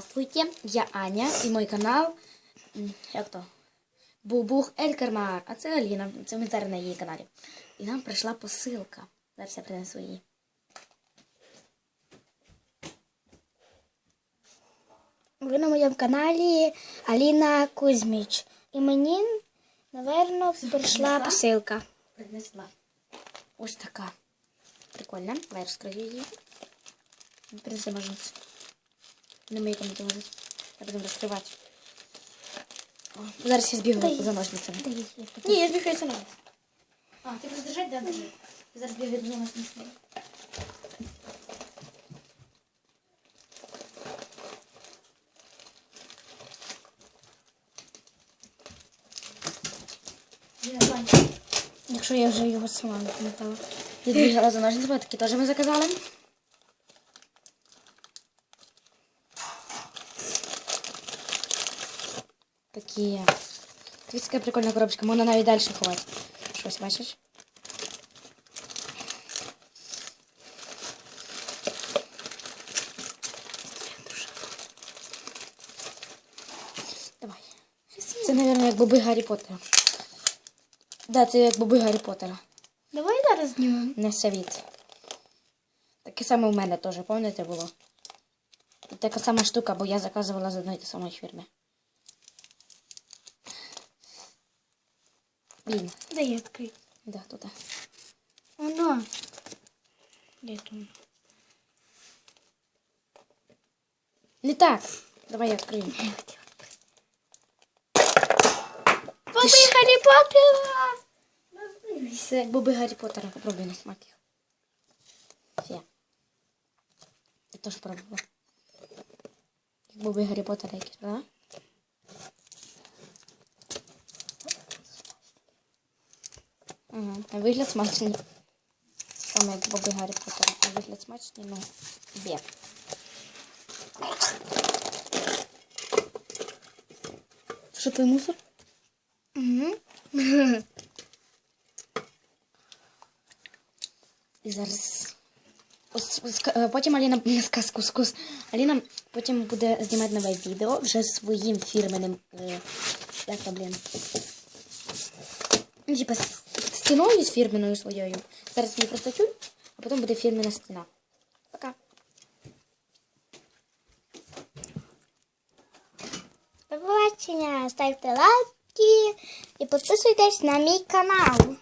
Здравствуйте, я Аня і мой канал. Як то? Бубух Ель Кармар. А це Аліна, це зараз на її каналі. І нам прийшла посилка. Зараз я принесу її. Ви на моєму каналі Аліна Кузьміч. І мені, напевно, прийшла посилка. Принесла. Ось така. Прикольна. Давай розкрию її. Принеси мої комнати ножниці. Я буду розкривати. О, зараз я збігаю за ножницями. Ні, я збігаю за ножницями. А, ти будеш держати? Да, держи. Зараз бігаю за ножницями. Якщо я вже його сама не пам'ятала. Я бігала за ножницями, такі теж ми заказали. Такі. Дивіться, яка прикольна коробочка, можна навіть далі ховати. Щось бачиш? Давай. Це, мабуть, як боби Гаррі Поттера. Да, це як боби Гаррі Поттера. Давай зараз знімемо. Не совіт. Таке саме у мене теж, пам'ятаєте, було? Така сама штука, бо я заказувала з одної та самої фірми. Блін, Дай я відкрию. да, тут. Воно. Де там? Не так. Давай я відкрию. Попий Гаррі Поттера! Це боби Гаррі Поттера. Попробуй на смак їх. Все. Я теж пробувала. Як боби Гаррі Поттера якісь, правда? Угу. Вигляд смачні. Саме як боби Гаррі Поттера. На вигляд смачні, ну, бєк. Що твій мусор? Угу. І зараз. е, Потім Аліна не сказку, скус. Аліна потім буде знімати нове відео вже своїм фірменним. е, Як то, блін? Типа стіною з фірменною своєю. Зараз її простачу, а потім буде фірмена стіна. Пока. До побачення. Ставте лайки і підписуйтесь на мій канал.